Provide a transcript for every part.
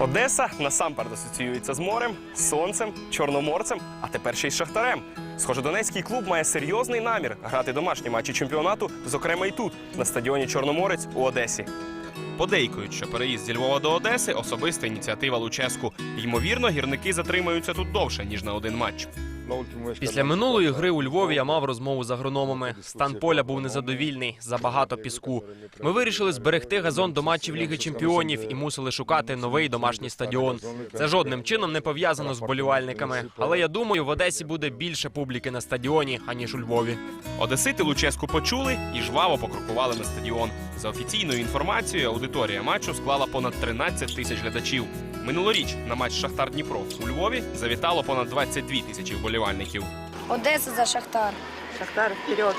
Одеса насамперед асоціюється з морем, сонцем, чорноморцем, а тепер ще й шахтарем. Схоже, донецький клуб має серйозний намір грати домашні матчі чемпіонату, зокрема і тут, на стадіоні Чорноморець у Одесі. Подейкують, що переїзд зі Львова до Одеси особиста ініціатива Луческу. Ймовірно, гірники затримаються тут довше ніж на один матч. Після минулої гри у Львові я мав розмову з агрономами. Стан поля був незадовільний, забагато піску. Ми вирішили зберегти газон до матчів Ліги Чемпіонів і мусили шукати новий домашній стадіон. Це жодним чином не пов'язано з болівальниками. Але я думаю, в Одесі буде більше публіки на стадіоні, аніж у Львові. Одесити Луческу почули і жваво покрокували на стадіон. За офіційною інформацією, аудиторія матчу склала понад 13 тисяч глядачів. Минулоріч на матч Шахтар Дніпро у Львові завітало понад 22 тисячі вболівальників. Одеса за Шахтар. Шахтар вперед.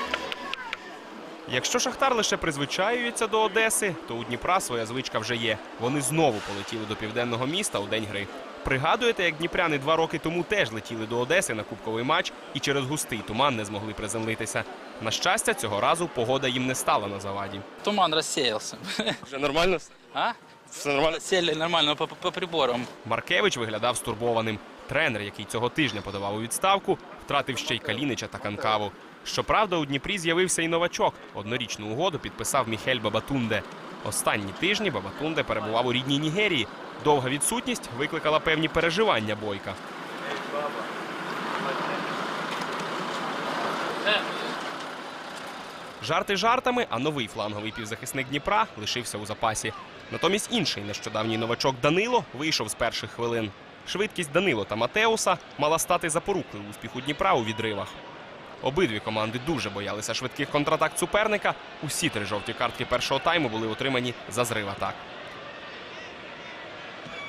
Якщо Шахтар лише призвичаюється до Одеси, то у Дніпра своя звичка вже є. Вони знову полетіли до південного міста у день гри. Пригадуєте, як дніпряни два роки тому теж летіли до Одеси на кубковий матч і через густий туман не змогли приземлитися. На щастя, цього разу погода їм не стала на заваді. Туман рассеялся. Вже нормально? А? Все нормально? Сели нормально по, по приборам. Маркевич виглядав стурбованим. Тренер, який цього тижня подавав у відставку, втратив ще й Калінича та Канкаву. Щоправда, у Дніпрі з'явився і новачок. Однорічну угоду підписав Міхель Бабатунде. Останні тижні Бабатунде перебував у рідній Нігерії. Довга відсутність викликала певні переживання бойка. Жарти жартами, а новий фланговий півзахисник Дніпра лишився у запасі. Натомість інший нещодавній новачок Данило вийшов з перших хвилин. Швидкість Данило та Матеуса мала стати запорукою успіху Дніпра у відривах. Обидві команди дуже боялися швидких контратак суперника. Усі три жовті картки першого тайму були отримані за зрив атак.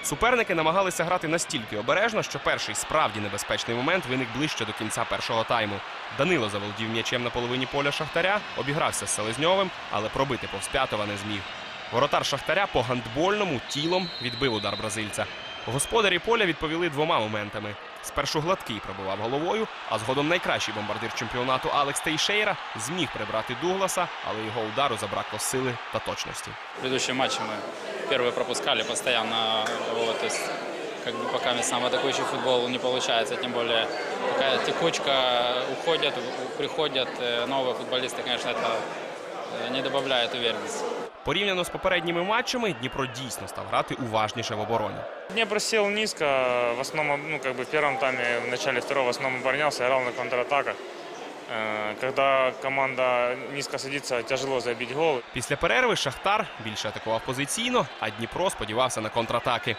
Суперники намагалися грати настільки обережно, що перший справді небезпечний момент виник ближче до кінця першого тайму. Данило заволодів м'ячем на половині поля Шахтаря, обігрався з Селезньовим, але пробити повз п'ятого не зміг. Воротар Шахтаря по гандбольному тілом відбив удар бразильця. Господарі поля відповіли двома моментами. Спершу гладкий пробував головою, а згодом найкращий бомбардир чемпіонату Алекс Тейшейра зміг прибрати Дугласа, але його удару забракло сили та точності. В предыдущем матче мы первые пропускали постоянно. Вот, то есть, как бы пока нам атакующий футбол не получается, тем более такая текучка, уходят, у- приходят э, новые футболисты, конечно, это э, не добавляет уверенности. Порівняно з попередніми матчами, Дніпро дійсно став грати уважніше в обороні. Днепр сел низко, в основном, ну, как бы в первом тайме, в начале второго в основном оборонялся, играл на контратаках. Э, Когда команда низко садится, тяжело забить гол. Після перерви Шахтар більше атакував позиційно, а Дніпро сподівався на контратаки.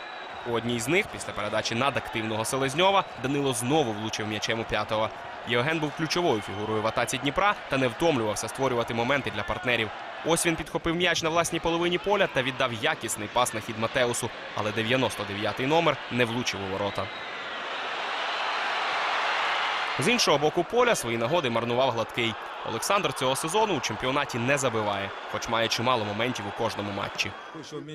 У одній з них, після передачі надактивного Селезньова, Данило знову влучив м'ячем у п'ятого. Євген був ключовою фігурою в атаці Дніпра та не втомлювався створювати моменти для партнерів. Ось він підхопив м'яч на власній половині поля та віддав якісний пас на хід Матеусу, але 99-й номер не влучив у ворота. З іншого боку поля свої нагоди марнував гладкий. Олександр цього сезону у чемпіонаті не забиває, хоч має чимало моментів у кожному матчі.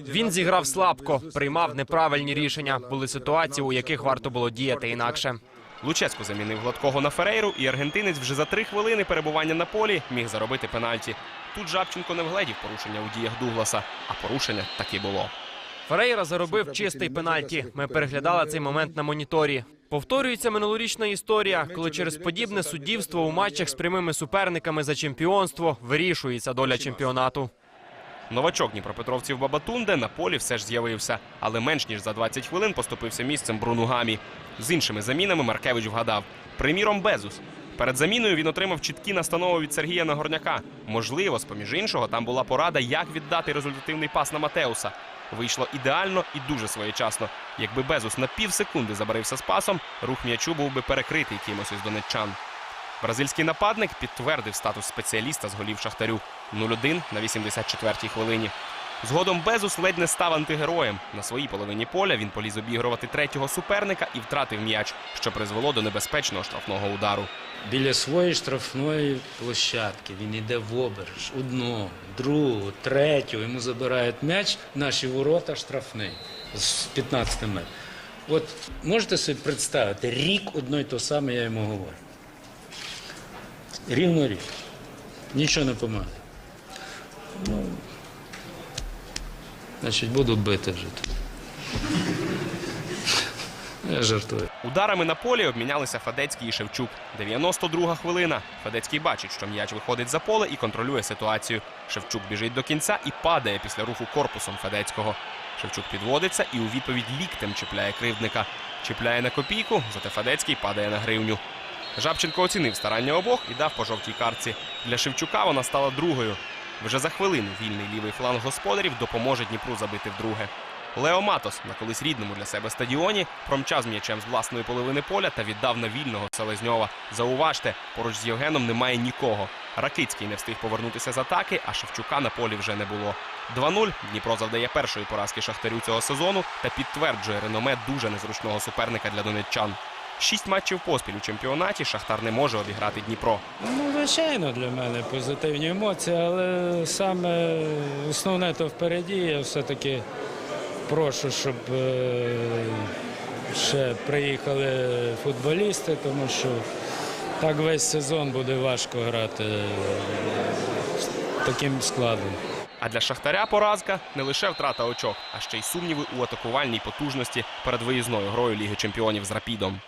Він зіграв слабко, приймав неправильні рішення. Були ситуації, у яких варто було діяти інакше. Луческу замінив гладкого на Ферейру, і аргентинець вже за три хвилини перебування на полі міг заробити пенальті. Тут Жабченко не вгледів порушення у діях Дугласа, а порушення таки було. Ферейра заробив чистий пенальті. Ми переглядали цей момент на моніторі. Повторюється минулорічна історія, коли через подібне суддівство у матчах з прямими суперниками за чемпіонство вирішується доля чемпіонату. Новачок Дніпропетровців Бабатунде на полі все ж з'явився, але менш ніж за 20 хвилин поступився місцем Бруну Гамі. З іншими замінами Маркевич вгадав. Приміром, Безус. Перед заміною він отримав чіткі настанови від Сергія Нагорняка. Можливо, з поміж іншого, там була порада, як віддати результативний пас на Матеуса. Вийшло ідеально і дуже своєчасно. Якби Безус на пів секунди забарився з пасом, рух м'ячу був би перекритий кимось із донеччан. Бразильський нападник підтвердив статус спеціаліста з голів Шахтарю 0-1 на 84-й хвилині. Згодом Безус ледь не став антигероєм. На своїй половині поля він поліз обігрувати третього суперника і втратив м'яч, що призвело до небезпечного штрафного удару. Біля своєї штрафної площадки він йде в оберж. Одну, другу, третю. Йому забирають м'яч, наші ворота штрафний з 15 метрів. От можете собі представити, рік одно й то саме я йому говорю. Рівно рік. Нічого не допомагає. Ну, значить, буду бити тут. Я жартую. Ударами на полі обмінялися Федецький і Шевчук. 92 хвилина. Федецький бачить, що м'яч виходить за поле і контролює ситуацію. Шевчук біжить до кінця і падає після руху корпусом Федецького. Шевчук підводиться і у відповідь ліктем чіпляє кривдника. Чіпляє на копійку, зате Федецький падає на гривню. Жабченко оцінив старання обох і дав по жовтій картці. Для Шевчука вона стала другою. Вже за хвилину вільний лівий фланг господарів допоможе Дніпру забити вдруге. Лео Матос на колись рідному для себе стадіоні промчав з м'ячем з власної половини поля та віддав на вільного Селезньова. Зауважте, поруч з Євгеном немає нікого. Ракицький не встиг повернутися з атаки, а Шевчука на полі вже не було. 2-0 Дніпро завдає першої поразки Шахтарю цього сезону та підтверджує реноме дуже незручного суперника для донеччан. Шість матчів поспіль у чемпіонаті Шахтар не може обіграти Дніпро. Ну, звичайно, для мене позитивні емоції, але саме основне то впереді. Я все-таки прошу, щоб е, ще приїхали футболісти, тому що так весь сезон буде важко грати з таким складом. А для Шахтаря поразка не лише втрата очок, а ще й сумніви у атакувальній потужності перед виїзною грою Ліги Чемпіонів з Рапідом.